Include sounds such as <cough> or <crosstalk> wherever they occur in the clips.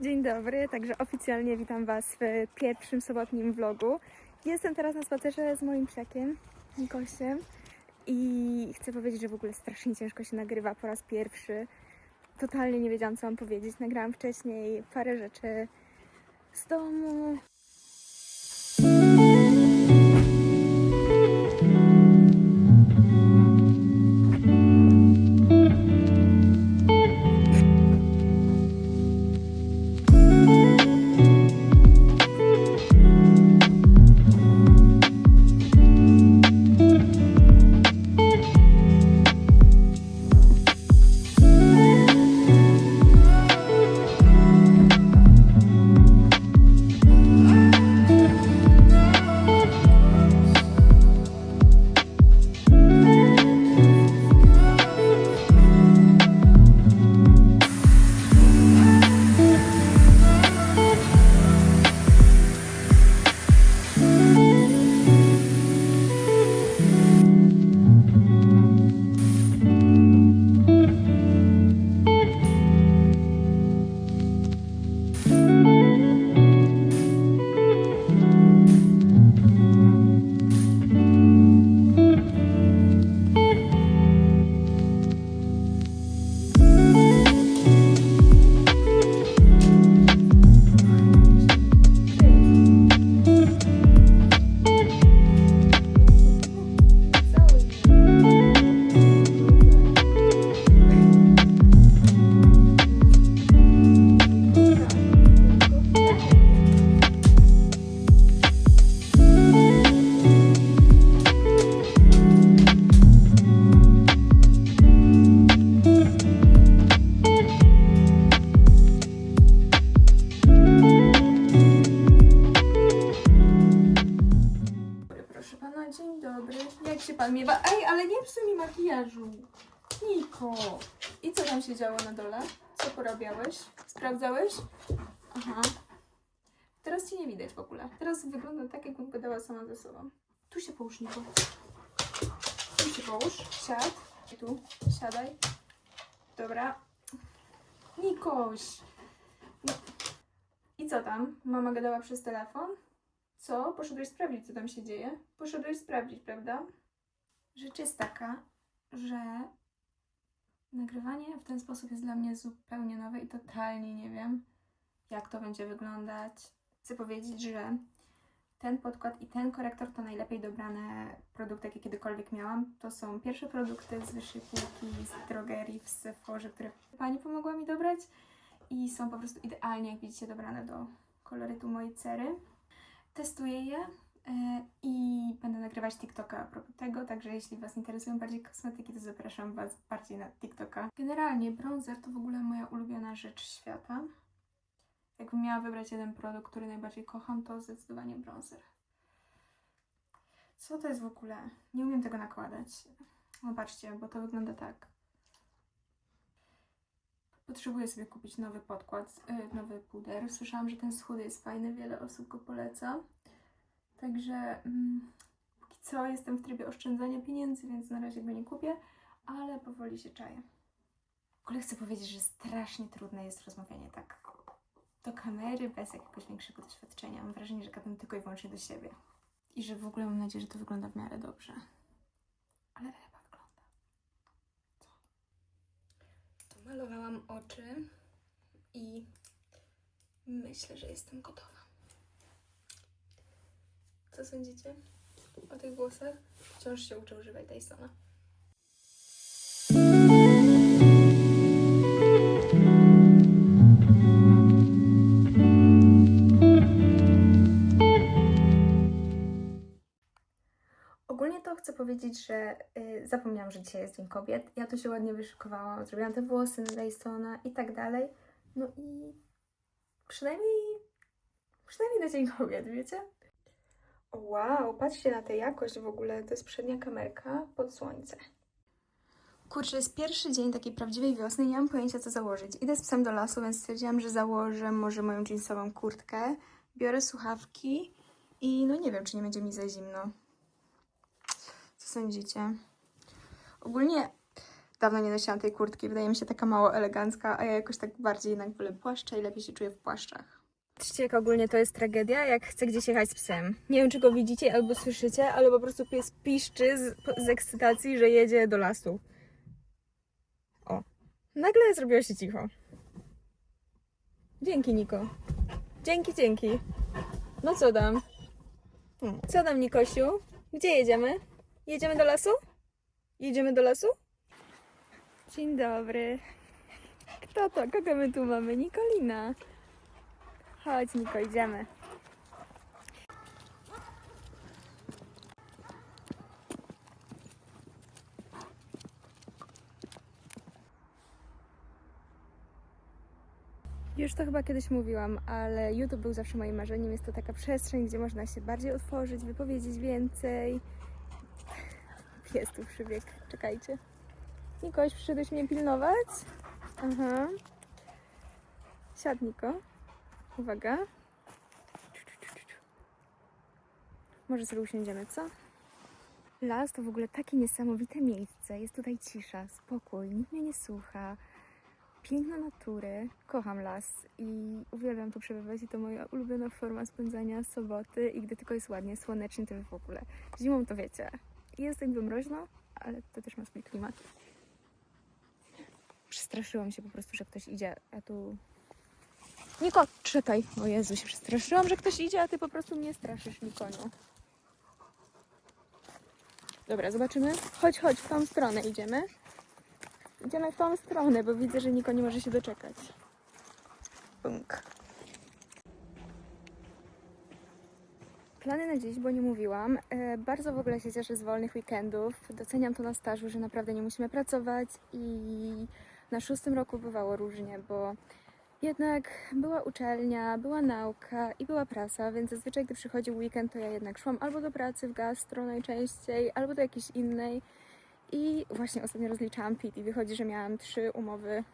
Dzień dobry, także oficjalnie witam Was w pierwszym sobotnim vlogu. Jestem teraz na spacerze z moim psiakiem, Nikosiem i chcę powiedzieć, że w ogóle strasznie ciężko się nagrywa po raz pierwszy. Totalnie nie wiedziałam, co mam powiedzieć. Nagrałam wcześniej parę rzeczy z domu. Działo na dole? Co porabiałeś? Sprawdzałeś? Aha. Teraz cię nie widać w ogóle. Teraz wygląda tak, jakbym gadała sama ze sobą. Tu się połóż, Niko. Tu się połóż. Siad. I tu. Siadaj. Dobra. Nikoś. No. I co tam? Mama gadała przez telefon? Co? Poszedłeś sprawdzić, co tam się dzieje? Poszedłeś sprawdzić, prawda? Rzecz jest taka, że nagrywanie w ten sposób jest dla mnie zupełnie nowe i totalnie nie wiem, jak to będzie wyglądać. Chcę powiedzieć, że ten podkład i ten korektor to najlepiej dobrane produkty, jakie kiedykolwiek miałam. To są pierwsze produkty z wyższej półki, z drogerii, w Sephorze, które pani pomogła mi dobrać i są po prostu idealnie, jak widzicie, dobrane do kolorytu mojej cery testuję je i będę nagrywać TikToka a propos tego, także jeśli Was interesują bardziej kosmetyki, to zapraszam Was bardziej na TikToka. Generalnie bronzer to w ogóle moja ulubiona rzecz świata. Jakbym miała wybrać jeden produkt, który najbardziej kocham, to zdecydowanie bronzer. Co to jest w ogóle? Nie umiem tego nakładać. Patrzcie, bo to wygląda tak. Potrzebuję sobie kupić nowy podkład, yy, nowy puder. Słyszałam, że ten schody jest fajny, wiele osób go poleca. Także mm, póki co jestem w trybie oszczędzania pieniędzy, więc na razie go nie kupię, ale powoli się czaję. W ogóle chcę powiedzieć, że strasznie trudne jest rozmawianie tak do kamery, bez jakiegoś większego doświadczenia. Mam wrażenie, że gadam tylko i wyłącznie do siebie. I że w ogóle mam nadzieję, że to wygląda w miarę dobrze. Ale chyba wygląda. To malowałam oczy i myślę, że jestem gotowa. Co sądzicie o tych włosach? Wciąż się uczę używać Dysona. Ogólnie to chcę powiedzieć, że y, zapomniałam, że dzisiaj jest Dzień Kobiet. Ja tu się ładnie wyszykowałam, zrobiłam te włosy na Dysona i tak dalej. No i przynajmniej, przynajmniej na Dzień Kobiet, wiecie? Wow, patrzcie na tę jakość w ogóle. To jest przednia kamerka pod słońce. Kurczę, jest pierwszy dzień takiej prawdziwej wiosny i nie mam pojęcia, co założyć. Idę z psem do lasu, więc stwierdziłam, że założę może moją jeansową kurtkę. Biorę słuchawki i no nie wiem, czy nie będzie mi za zimno. Co sądzicie? Ogólnie Dawno nie nosiłam tej kurtki, wydaje mi się taka mało elegancka, a ja jakoś tak bardziej jednak wolę płaszcze i lepiej się czuję w płaszczach. Patrzcie, jak ogólnie to jest tragedia, jak chcę gdzieś jechać z psem. Nie wiem, czy go widzicie albo słyszycie, ale po prostu pies piszczy z, z ekscytacji, że jedzie do lasu. O. Nagle zrobiło się cicho. Dzięki, Niko. Dzięki, dzięki. No co dam? Hmm. Co dam, Nikosiu? Gdzie jedziemy? Jedziemy do lasu? Jedziemy do lasu? Dzień dobry. Kto to? Kogo my tu mamy? Nikolina. Chodź, Niko, idziemy. Już to chyba kiedyś mówiłam, ale YouTube był zawsze moim marzeniem. Jest to taka przestrzeń, gdzie można się bardziej otworzyć, wypowiedzieć więcej. Pies tu przybiegł. Czekajcie. Nikoś, przyszedłeś mnie pilnować? Aha. Siad, Niko. Uwaga. Może sobie usiądziemy, co? Las to w ogóle takie niesamowite miejsce. Jest tutaj cisza, spokój, nikt mnie nie słucha. Piękna natury. Kocham las i uwielbiam tu przebywać i to moja ulubiona forma spędzania soboty i gdy tylko jest ładnie, słonecznie, to w ogóle. Zimą to wiecie. Jest jakby mroźno, ale to też ma swój klimat. Przestraszyłam się po prostu, że ktoś idzie, a tu... Niko, czytaj. O Jezu, się przestraszyłam, że ktoś idzie, a ty po prostu mnie straszysz, Nikoniu. Dobra, zobaczymy. Chodź, chodź, w tą stronę idziemy. Idziemy w tą stronę, bo widzę, że Niko nie może się doczekać. Bunk. Plany na dziś, bo nie mówiłam. E, bardzo w ogóle się cieszę z wolnych weekendów. Doceniam to na stażu, że naprawdę nie musimy pracować i na szóstym roku bywało różnie, bo jednak była uczelnia, była nauka i była prasa, więc zazwyczaj gdy przychodził weekend, to ja jednak szłam albo do pracy w gastro najczęściej, albo do jakiejś innej. I właśnie ostatnio rozliczałam PIT i wychodzi, że miałam trzy umowy.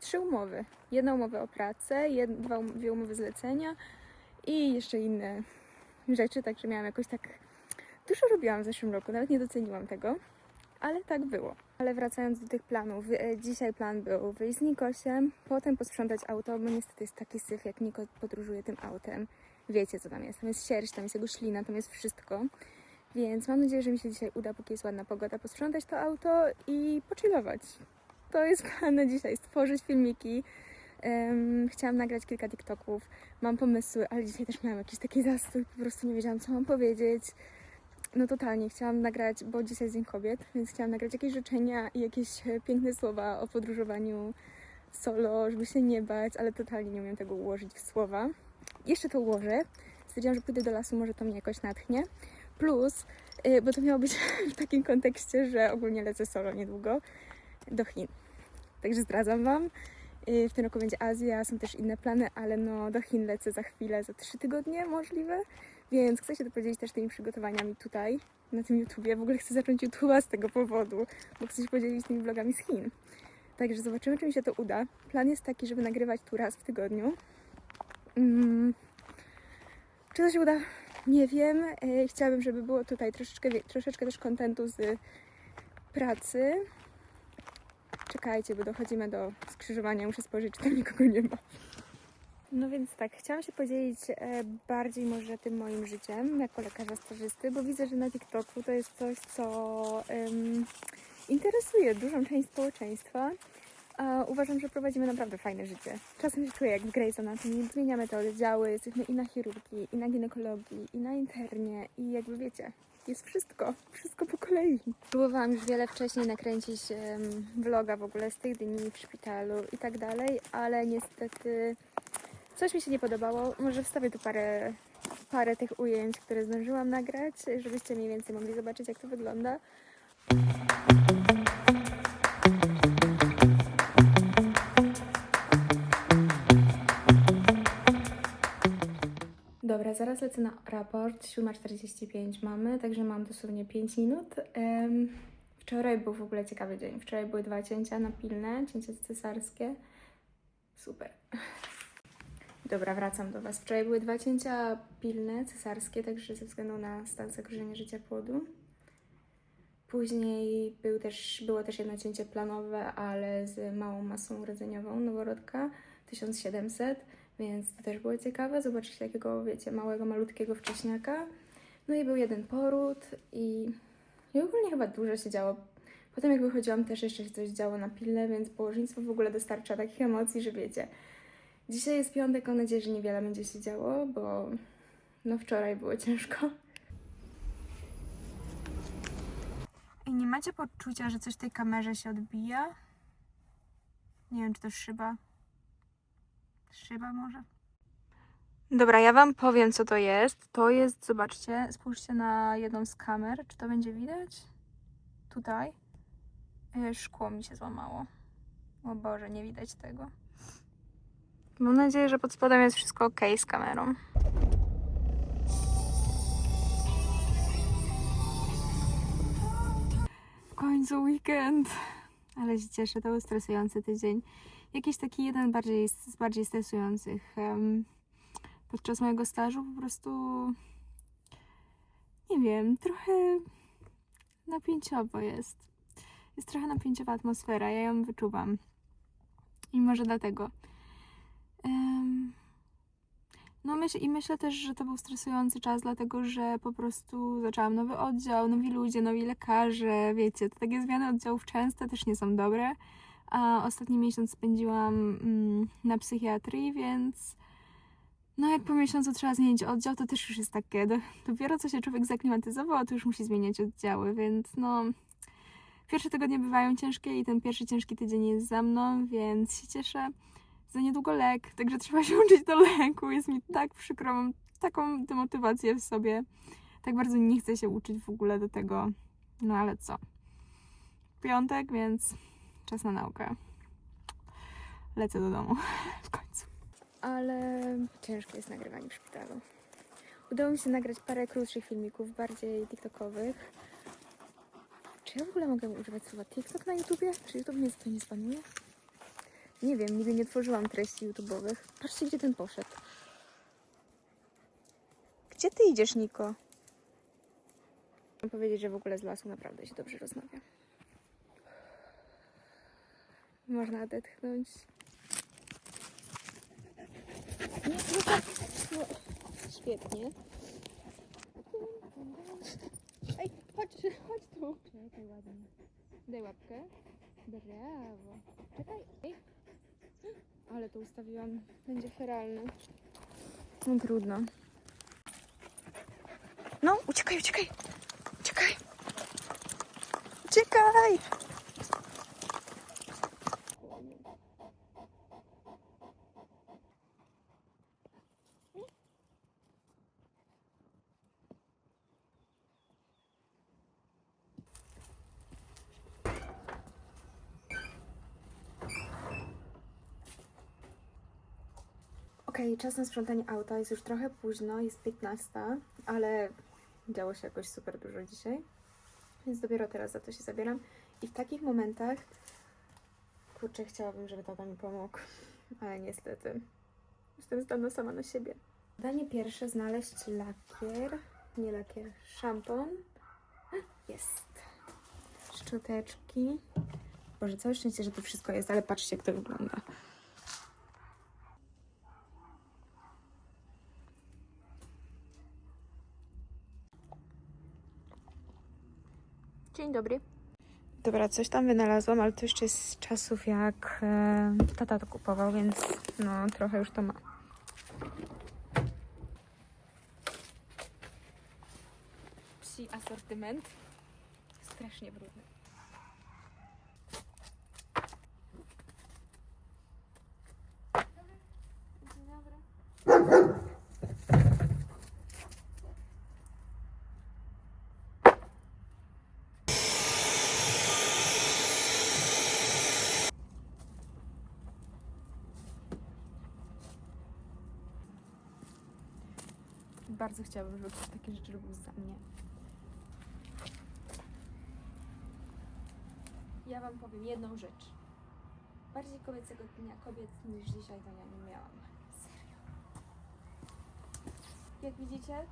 Trzy umowy. Jedną umowę o pracę, jed, dwa, um- dwie umowy zlecenia i jeszcze inne rzeczy, także miałam jakoś tak... Dużo robiłam w zeszłym roku, nawet nie doceniłam tego, ale tak było. Ale wracając do tych planów, e, dzisiaj plan był wyjść z Nikosiem, potem posprzątać auto, bo niestety jest taki syf, jak Niko podróżuje tym autem. Wiecie, co tam jest. Tam jest sierść, tam jest jego ślina, tam jest wszystko. Więc mam nadzieję, że mi się dzisiaj uda, póki jest ładna pogoda, posprzątać to auto i pochillować. To jest plan na dzisiaj, stworzyć filmiki. Em, chciałam nagrać kilka TikToków, mam pomysły, ale dzisiaj też miałam jakiś taki zastój, po prostu nie wiedziałam, co mam powiedzieć. No totalnie, chciałam nagrać, bo dzisiaj jest Dzień Kobiet, więc chciałam nagrać jakieś życzenia i jakieś piękne słowa o podróżowaniu solo, żeby się nie bać, ale totalnie nie umiem tego ułożyć w słowa. Jeszcze to ułożę. Stwierdziłam, że pójdę do lasu, może to mnie jakoś natchnie. Plus, y, bo to miało być <laughs> w takim kontekście, że ogólnie lecę solo niedługo do Chin. Także zdradzam Wam. Y, W tym roku będzie Azja, są też inne plany, ale no do Chin lecę za chwilę, za trzy tygodnie możliwe. Więc chcę się to podzielić też tymi przygotowaniami tutaj, na tym YouTubie. W ogóle chcę zacząć YouTube'a z tego powodu, bo chcę się podzielić tymi vlogami z Chin. Także zobaczymy, czy mi się to uda. Plan jest taki, żeby nagrywać tu raz w tygodniu. Mm. Czy to się uda? Nie wiem. E, Chciałabym, żeby było tutaj troszeczkę, troszeczkę też kontentu z pracy. Czekajcie, bo dochodzimy do skrzyżowania. Muszę spojrzeć, czy tam nikogo nie ma. No więc tak, chciałam się podzielić e, bardziej może tym moim życiem jako lekarza stażysty, bo widzę, że na TikToku to jest coś, co em, interesuje dużą część społeczeństwa. A uważam, że prowadzimy naprawdę fajne życie. Czasem się czuję jak w Grey's Anatomy. Zmieniamy te oddziały, jesteśmy i na chirurgii, i na ginekologii, i na internie, i jakby wiecie, jest wszystko, wszystko po kolei. Próbowałam już wiele wcześniej nakręcić em, vloga w ogóle z tych dni w szpitalu i tak dalej, ale niestety coś mi się nie podobało. Może wstawię tu parę, parę tych ujęć, które zdążyłam nagrać, żebyście mniej więcej mogli zobaczyć, jak to wygląda. Dobra, zaraz lecę na raport. 7.45 mamy, także mam dosłownie 5 minut. Em, wczoraj był w ogóle ciekawy dzień. Wczoraj były dwa cięcia na pilne, cięcia cesarskie. Super. Dobra, wracam do Was. Wczoraj były dwa cięcia pilne, cesarskie, także ze względu na stan zagrożenia życia płodu. Później był też, było też jedno cięcie planowe, ale z małą masą rdzeniową noworodka 1700, więc to też było ciekawe zobaczyć takiego, wiecie, małego, malutkiego wcześniaka. No i był jeden poród i, i ogólnie chyba dużo się działo. Potem jak wychodziłam też jeszcze się coś działo na pile, więc położnictwo w ogóle dostarcza takich emocji, że wiecie. Dzisiaj jest piątek, mam nadzieję, że niewiele będzie się działo, bo no wczoraj było ciężko. I nie macie poczucia, że coś w tej kamerze się odbija? Nie wiem, czy to szyba. Szyba może? Dobra, ja wam powiem, co to jest. To jest, zobaczcie, spójrzcie na jedną z kamer. Czy to będzie widać? Tutaj. E, Szkło mi się złamało. O Boże, nie widać tego. Mam nadzieję, że pod spodem jest wszystko ok z kamerą. W końcu weekend. Ale się cieszę, to był stresujący tydzień. Jakiś taki jeden bardziej, z bardziej stresujących. Podczas mojego stażu po prostu nie wiem, trochę napięciowo jest. Jest trochę napięciowa atmosfera, ja ją wyczuwam. I może dlatego. No myśl, i myślę też, że to był stresujący czas, dlatego że po prostu zaczęłam nowy oddział, nowi ludzie, nowi lekarze, wiecie, to takie zmiany oddziałów częste też nie są dobre. A ostatni miesiąc spędziłam mm, na psychiatrii, więc no jak po miesiącu trzeba zmienić oddział, to też już jest takie, do, dopiero co się człowiek zaklimatyzował, to już musi zmieniać oddziały, więc no pierwsze tygodnie bywają ciężkie i ten pierwszy ciężki tydzień jest za mną, więc się cieszę. Za niedługo lek, także trzeba się <laughs> uczyć do leku. Jest mi tak przykro, mam taką demotywację w sobie. Tak bardzo nie chcę się uczyć w ogóle do tego. No ale co? Piątek, więc czas na naukę. Lecę do domu <laughs> w końcu. Ale ciężkie jest nagrywanie w szpitalu. Udało mi się nagrać parę krótszych filmików, bardziej TikTokowych. Czy ja w ogóle mogę używać słowa TikTok na YouTubie? Czy YouTube mnie za to nie zbanuje? Nie wiem, nigdy nie tworzyłam treści YouTube'owych. Patrzcie, gdzie ten poszedł. Gdzie ty idziesz, Niko? Mam powiedzieć, że w ogóle z lasu naprawdę się dobrze rozmawia. Można odetchnąć. Nie, no tak. No, świetnie. Ej, chodź, chodź tu. Czekaj, ładnie. Daj łapkę. Brawo. Czekaj, ej. Ale to ustawiłam. Będzie feralne. No trudno. No, uciekaj. Uciekaj. Uciekaj. Czas na sprzątanie auta. Jest już trochę późno, jest 15, ale działo się jakoś super dużo dzisiaj. Więc dopiero teraz za to się zabieram. I w takich momentach, kurczę, chciałabym, żeby tata mi pomógł, <laughs> ale niestety jestem zdana sama na siebie. Zadanie pierwsze znaleźć lakier, nie lakier, szampon. Jest. Szczoteczki. Boże, całe szczęście, że to wszystko jest, ale patrzcie, jak to wygląda. Dzień dobry. Dobra, coś tam wynalazłam, ale to jeszcze jest z czasów jak e, tata to kupował, więc no trochę już to ma. Psi asortyment. Strasznie brudny. Bardzo chciałabym, żeby ktoś takie rzeczy robił za mnie. Ja Wam powiem jedną rzecz. Bardziej kobiecego dnia kobiet niż dzisiaj to ja nie miałam. Serio. Jak widzicie,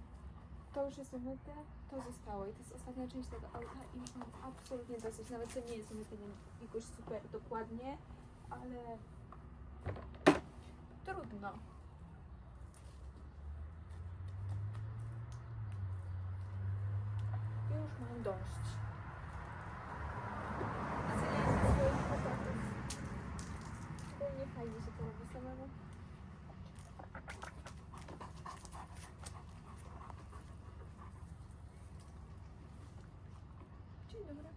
to już jest umyte, to zostało i to jest ostatnia część tego auta i już mam absolutnie dosyć. Nawet to nie jest umyte nie- jakoś super dokładnie, ale trudno. Już mam dość. Szczególnie fajnie się to robi samemu. Dzień dobry.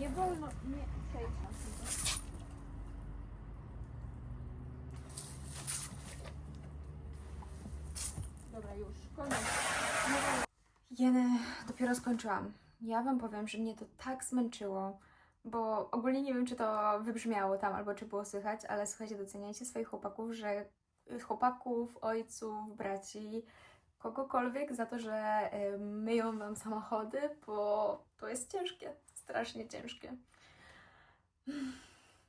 Nie wolno, nie przejdź na. Dobra, już, koniec. Jeny, dopiero skończyłam. Ja wam powiem, że mnie to tak zmęczyło, bo ogólnie nie wiem, czy to wybrzmiało tam, albo czy było słychać, ale słuchajcie, doceniajcie swoich chłopaków, że chłopaków, ojców, braci, kogokolwiek za to, że myją wam samochody, bo to jest ciężkie, strasznie ciężkie.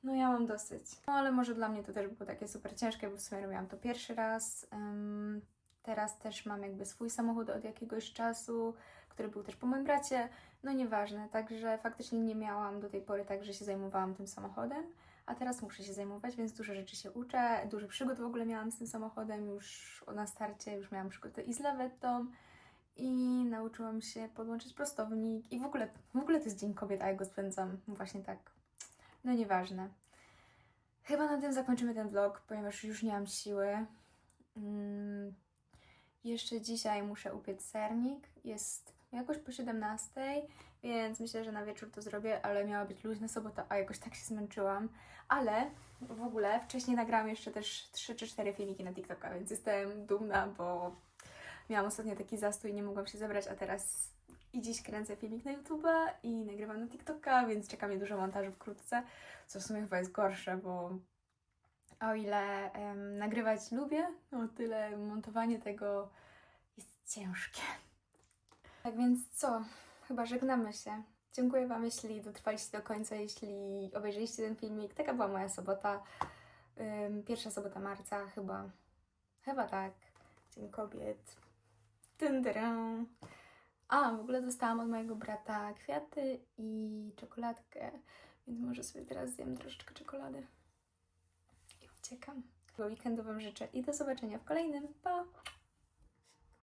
No ja mam dosyć. No ale może dla mnie to też było takie super ciężkie, bo w sumie robiłam to pierwszy raz. Ym, teraz też mam jakby swój samochód od jakiegoś czasu, który był też po moim bracie. No nieważne, także faktycznie nie miałam do tej pory tak, że się zajmowałam tym samochodem, a teraz muszę się zajmować, więc dużo rzeczy się uczę. Dużo przygód w ogóle miałam z tym samochodem już na starcie, już miałam przygody i z i nauczyłam się podłączyć prostownik i w ogóle, w ogóle to jest Dzień Kobiet, a ja go spędzam właśnie tak. No nieważne. Chyba na tym zakończymy ten vlog, ponieważ już nie mam siły. Mm, jeszcze dzisiaj muszę upiec sernik. Jest jakoś po 17, więc myślę, że na wieczór to zrobię, ale miała być luźna sobota, a jakoś tak się zmęczyłam. Ale w ogóle wcześniej nagrałam jeszcze też 3 czy 4 filmiki na TikToka, więc jestem dumna, bo miałam ostatnio taki zastój nie mogłam się zebrać, a teraz i dziś kręcę filmik na YouTube'a i nagrywam na TikToka, więc czeka mnie dużo montażu wkrótce, co w sumie chyba jest gorsze, bo o ile nagrywać lubię, o tyle montowanie tego jest ciężkie. Tak więc co? Chyba żegnamy się. Dziękuję Wam, jeśli dotrwaliście do końca, jeśli obejrzeliście ten filmik. Taka była moja sobota. Pierwsza sobota marca, chyba. Chyba tak. Dzień kobiet. Dyrę. A, w ogóle dostałam od mojego brata kwiaty i czekoladkę, więc może sobie teraz zjem troszeczkę czekolady. I uciekam. Weekendu Wam życzę i do zobaczenia w kolejnym. Pa!